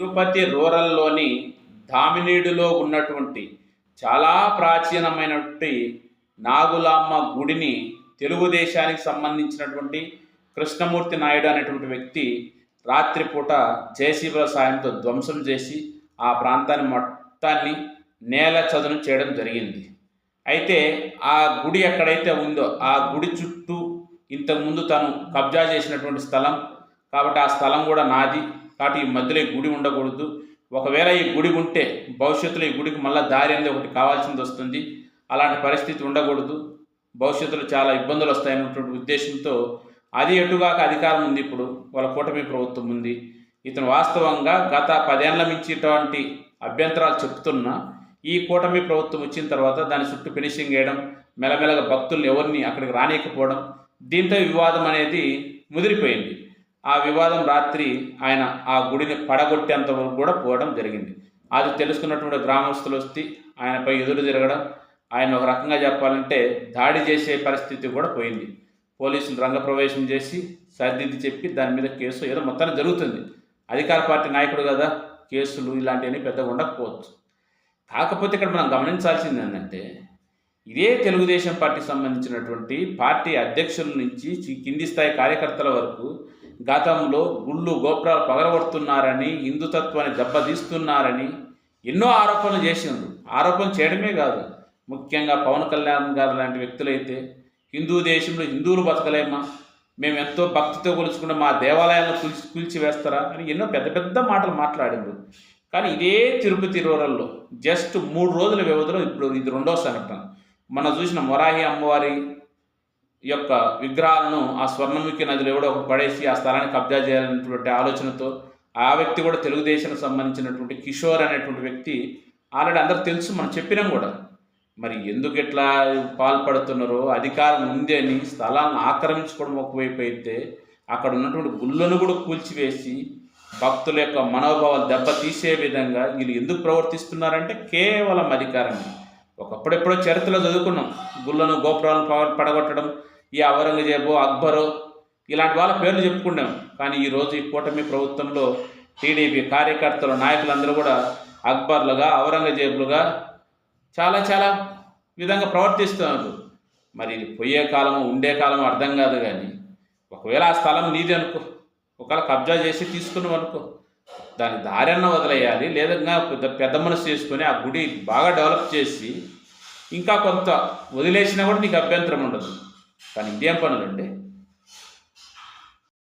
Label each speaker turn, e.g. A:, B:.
A: తిరుపతి రూరల్లోని ధామినీడులో ఉన్నటువంటి చాలా ప్రాచీనమైనటువంటి నాగులామ్మ గుడిని తెలుగుదేశానికి సంబంధించినటువంటి కృష్ణమూర్తి నాయుడు అనేటువంటి వ్యక్తి రాత్రిపూట జేసీబుల సాయంతో ధ్వంసం చేసి ఆ ప్రాంతాన్ని మొత్తాన్ని నేల చదును చేయడం జరిగింది. అయితే ఆ గుడి ఎక్కడైతే ఉందో ఆ గుడి చుట్టూ ఇంతకుముందు తను కబ్జా చేసినటువంటి స్థలం కాబట్టి ఆ స్థలం కూడా నాది. కాబట్టి ఈ మధ్యలో ఈ గుడి ఉండకూడదు. ఒకవేళ ఈ గుడి ఉంటే భవిష్యత్తులో ఈ గుడికి మళ్ళీ దారి అనేది ఒకటి కావాల్సింది వస్తుంది. అలాంటి పరిస్థితి ఉండకూడదు. భవిష్యత్తులో చాలా ఇబ్బందులు వస్తాయన్నటువంటి ఉద్దేశంతో అది ఎటుగాక అధికారం ఉంది ఇప్పుడు. వాళ్ళ కూటమి ప్రభుత్వం ఉంది. ఇతను వాస్తవంగా గత పదేళ్ళ మించి ఇటువంటి అభ్యంతరాలు చెప్తున్నా ఈ కూటమి ప్రభుత్వం వచ్చిన తర్వాత దాని చుట్టూ ఫినిషింగ్ వేయడం మెలమెలగా భక్తుల్ని ఎవరిని అక్కడికి రానియకపోవడం దీంతో వివాదం అనేది ముదిరిపోయింది. ఆ వివాదం రాత్రి ఆయన ఆ గుడిని పడగొట్టేంత వరకు కూడా పోవడం జరిగింది. అది తెలుసుకున్నటువంటి గ్రామస్తులు వస్తే ఆయనపై ఎదురు తిరగడం ఆయన ఒక రకంగా చెప్పాలంటే దాడి చేసే పరిస్థితి కూడా పోయింది. పోలీసులు రంగప్రవేశం చేసి సరిదిద్ది చెప్పి దాని మీద కేసు ఏదో మొత్తాన్ని జరుగుతుంది. అధికార పార్టీ నాయకుడు కదా కేసులు ఇలాంటివన్నీ పెద్దగా ఉండకపోవచ్చు. కాకపోతే ఇక్కడ మనం గమనించాల్సింది ఏంటంటే ఇదే తెలుగుదేశం పార్టీకి సంబంధించినటువంటి పార్టీ అధ్యక్షుల నుంచి కింది స్థాయి కార్యకర్తల వరకు గతంలో గుళ్ళు గోపురాలు పగలగొడుతున్నారని హిందుతత్వాన్ని దెబ్బతీస్తున్నారని ఎన్నో ఆరోపణలు చేసిండ్రు. ఆరోపణలు చేయడమే కాదు ముఖ్యంగా పవన్ కళ్యాణ్ గారు లాంటి వ్యక్తులైతే హిందూ దేశంలో హిందువులు బతకలేమా? మేము ఎంతో భక్తితో కొలుచుకున్న మా దేవాలయాలను కూల్చి కూల్చివేస్తారా అని ఎన్నో పెద్ద పెద్ద మాటలు మాట్లాడిండ్రు. కానీ ఇదే తిరుపతి రూరల్లో జస్ట్ మూడు రోజుల వ్యవధిలో ఇప్పుడు ఇది రెండో సంఘటన. మనం చూసిన మొరాహి అమ్మవారి యొక్క విగ్రహాలను ఆ స్వర్ణముఖి నదిలో ఎవడో పడేసి ఆ స్థలాన్ని కబ్జా చేయాలనేటువంటి ఆలోచనతో ఆ వ్యక్తి కూడా తెలుగుదేశానికి సంబంధించినటువంటి కిషోర్ అనేటువంటి వ్యక్తి ఆల్రెడీ అందరికి తెలుసు మనం చెప్పినాం కూడా. మరి ఎందుకు ఇట్లా పాల్పడుతున్నారో అధికారం ఉంది అని స్థలాలను ఆక్రమించుకోవడం ఒకవైపు అయితే అక్కడ ఉన్నటువంటి గుళ్ళను కూడా కూల్చివేసి భక్తుల యొక్క మనోభావాలు దెబ్బతీసే విధంగా వీళ్ళు ఎందుకు ప్రవర్తిస్తున్నారంటే కేవలం అధికారమే. ఒకప్పుడెప్పుడో చరిత్రలో చదువుకున్నాం. గుళ్ళను గోపురాలను పగ- పడగొట్టడం ఈ ఔరంగజేబు అక్బరు ఇలాంటి వాళ్ళ పేర్లు చెప్పుకున్నాం కానీ ఈరోజు ఈ కూటమి ప్రభుత్వంలో టీడీపీ కార్యకర్తలు నాయకులందరూ కూడా అక్బర్లుగా ఔరంగజేబులుగా చాలా చాలా విధంగా ప్రవర్తిస్తున్నారు. మరి ఇది పోయే కాలము ఉండే కాలము అర్థం కాదు కానీ ఒకవేళ ఆ స్థలం నీది అనుకో ఒకవేళ కబ్జా చేసి తీసుకున్నాం అనుకో దాని దారన్న వదిలేయాలి. లేదా పెద్ద పెద్ద మనసు చేసుకొని ఆ గుడి బాగా డెవలప్ చేసి ఇంకా కొంత వదిలేసినా కూడా నీకు అభ్యంతరం ఉండదు. కానీ ఇదేం పనులండి?